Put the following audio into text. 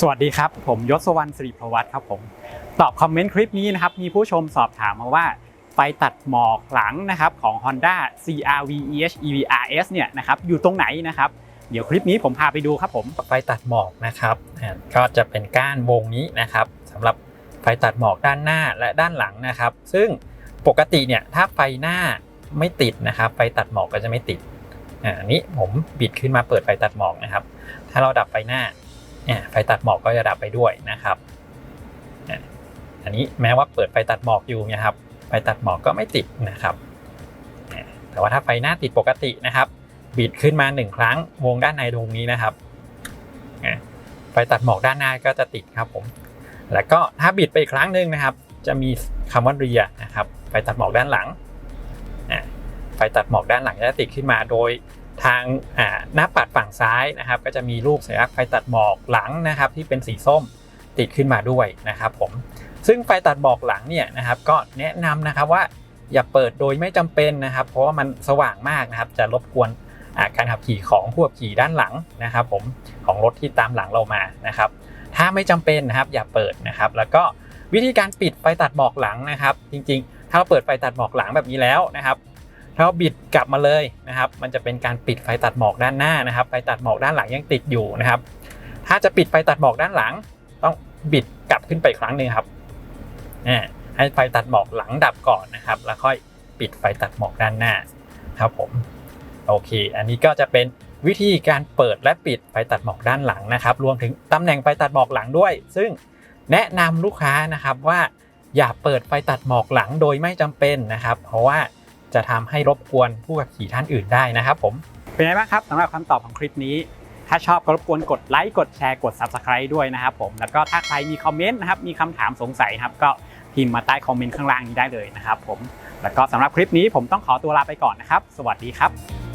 สวัสดีครับ ผมยศวรรณสิริประวัติครับผม ตอบคอมเมนต์คลิปนี้นะครับ มีผู้ชมสอบถามมาว่าไฟตัดหมอกหลังนะครับของ Honda CRV EH EV RS เนี่ยนะครับอยู่ตรงไหนนะครับ เดี๋ยวคลิปนี้ผมพาไปดูครับผมไฟตัดหมอกนะครับก็จะเป็นก้านวงนี้นะครับสำหรับไฟตัดหมอกด้านหน้าและด้านหลังนะครับ ซึ่งปกติเนี่ยถ้าไฟหน้าไม่ติดนะครับ ไฟตัดหมอกก็จะไม่ติดอันนี้ผมบิดขึ้นมาเปิดไฟตัดหมอกนะครับ ถ้าเราดับไฟหน้า ไฟตัดหมอกก็จะดับไปด้วยนะครับอันนี้แม้ว่าเปิดไฟตัดหมอกอยู่นะครับไฟตัดหมอกก็ไม่ติดนะครับ แต่ว่าถ้าไฟหน้าติดปกตินะครับบิดขึ้นมาหนึ่งครั้งวงด้านในตรงนี้นะครับไฟตัดหมอกด้านหน้าก็จะติดครับผมแล้วก็ถ้าบิดไปอีกครั้งหนึ่งนะครับ จะมีคำว่าเรียนะครับไฟตัดหมอกด้านหลังไฟตัดหมอกด้านหลังจะติดขึ้นมาโดย ทางหน้าปัดฝั่งซ้ายนะครับ ก็จะมีรูปสัญลักษณ์ไฟตัดหมอกหลังนะครับ ที่เป็นสีส้มติดขึ้นมาด้วยนะครับผมซึ่งไฟตัดหมอกหลังเนี่ยนะครับก็แนะนำนะครับว่าอย่าเปิดโดยไม่จำเป็นนะครับ เพราะว่ามันสว่างมากนะครับ จะรบกวนการขับขี่ของผู้ขับขี่ด้านหลังนะครับ ผมของรถที่ตามหลังเรามานะครับ ถ้าไม่จำเป็นนะครับอย่าเปิดนะครับ แล้วก็วิธีการปิดไฟตัดหมอกหลังนะครับ จริงๆ ถ้าเราเปิดไฟตัดหมอกหลังแบบนี้แล้วนะครับ เราบิดกลับมาเลยนะครับ มันจะเป็นการปิดไฟตัดหมอกด้านหน้านะครับ ไฟตัดหมอกด้านหลังยังติดอยู่นะครับ ถ้าจะปิดไฟตัดหมอกด้านหลัง ต้องบิดกลับขึ้นไปครั้งหนึ่งครับอ่ให้ไฟตัดหมอกหลังดับก่อนนะครับ แล้วค่อยปิดไฟตัดหมอกด้านหน้าครับผมโอเค อันนี้ก็จะเป็นวิธีการเปิดและปิดไฟตัดหมอกด้านหลังนะครับ รวมถึงตำแหน่งไฟตัดหมอกหลังด้วย ซึ่งแนะนำลูกค้านะครับว่าอย่าเปิดไฟตัดหมอกหลังโดยไม่จำเป็นนะครับ เพราะว่า จะทำให้รบกวนผู้ขับขี่ท่านอื่นได้นะครับผม เป็นไงบ้างครับสำหรับคำตอบของคลิปนี้ ถ้าชอบก็รบกวนกดไลค์กดแชร์กด Subscribe ด้วยนะครับผมแล้วก็ถ้าใครมีคอมเมนต์นะครับมีคำถามสงสัยครับก็พิมพ์มาใต้คอมเมนต์ข้างล่างนี้ได้เลยนะครับผมแล้วก็สำหรับคลิปนี้ผมต้องขอตัวลาไปก่อนนะครับ สวัสดีครับ